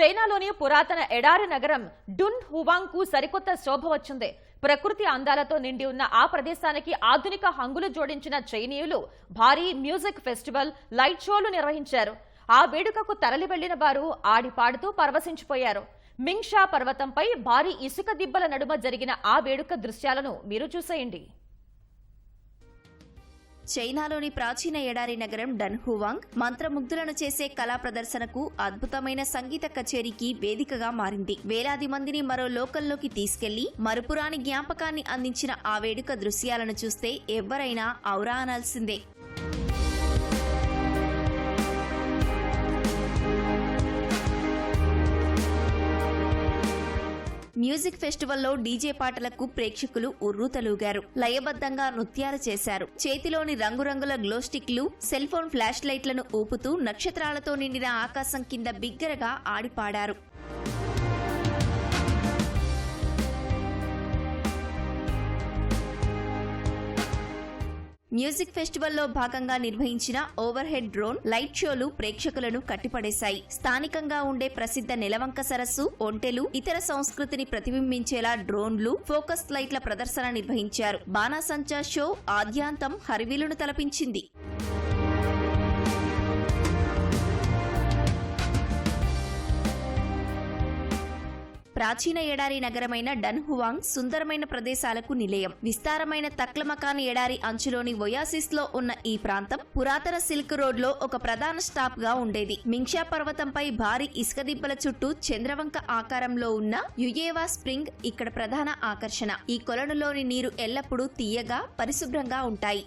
చైనాలోని పురాతన ఎడారి నగరం డున్ హువాంగ్కు సరికొత్త శోభ వచ్చింది. ప్రకృతి అందాలతో నిండి ఉన్న ఆ ప్రదేశానికి ఆధునిక హంగులు జోడించిన చైనీయులు భారీ మ్యూజిక్ ఫెస్టివల్ లైట్ షోలు నిర్వహించారు. ఆ వేడుకకు తరలి వెళ్ళిన వారు ఆడిపాడుతూ పరవశించిపోయారు. మింగ్షా పర్వతంపై భారీ ఇసుక దిబ్బల నడుమ జరిగిన ఆ వేడుక దృశ్యాలను మీరు చూసేయండి. చైనాలోని ప్రాచీన ఎడారి నగరం డన్హువాంగ్ మంత్రముగ్ధులను చేసే కళా ప్రదర్శనకు అద్భుతమైన సంగీత కచేరీకి వేదికగా మారింది. వేలాది మందిని మరో లోకల్లోకి తీసుకెళ్ళి మరుపురాని జ్ఞాపకాన్ని అందించిన ఆ వేడుక దృశ్యాలను చూస్తే ఎవ్వరైనా ఔరా అనాల్సిందే మ్యూజిక్ ఫెస్టివల్లో డీజే పాటలకు ప్రేక్షకులు ఉర్రూతలూగారు లయబద్ధంగా నృత్యాలు చేశారు. చేతిలోని రంగురంగుల గ్లో స్టిక్లు సెల్ ఫోన్ ఫ్లాష్ లైట్లను ఊపుతూ నక్షత్రాలతో నిండిన ఆకాశం కింద బిగ్గరగా ఆడిపాడారు మ్యూజిక్ ఫెస్టివల్లో భాగంగా నిర్వహించిన ఓవర్ హెడ్ డ్రోన్ లైట్ షోలు ప్రేక్షకులను కట్టిపడేశాయి. స్థానికంగా ఉండే ప్రసిద్ధ నెలవంక సరస్సు ఒంటెలు ఇతర సంస్కృతిని ప్రతిబింబించేలా డ్రోన్లు ఫోకస్ లైట్ల ప్రదర్శన నిర్వహించారు. బాణాసంచా షో ఆద్యాంతం హరివిలును తలపించింది. ప్రాచీన ఎడారి నగరమైన డన్హువాంగ్ సుందరమైన ప్రదేశాలకు నిలయం. విస్తారమైన తక్లమకాన్ ఎడారి అంచులోని ఒయాసిస్లో ఉన్న ఈ ప్రాంతం పురాతన సిల్క్ రోడ్లో ఒక ప్రధాన స్టాప్గా ఉండేది. మింగ్షా పర్వతంపై భారీ ఇసుక దిబ్బల చుట్టూ చంద్రవంక ఆకారంలో ఉన్న యుయేవా స్ప్రింగ్ ఇక్కడ ప్రధాన ఆకర్షణ. ఈ కొలనులోని నీరు ఎల్లప్పుడూ తీయగా పరిశుభ్రంగా ఉంటాయి.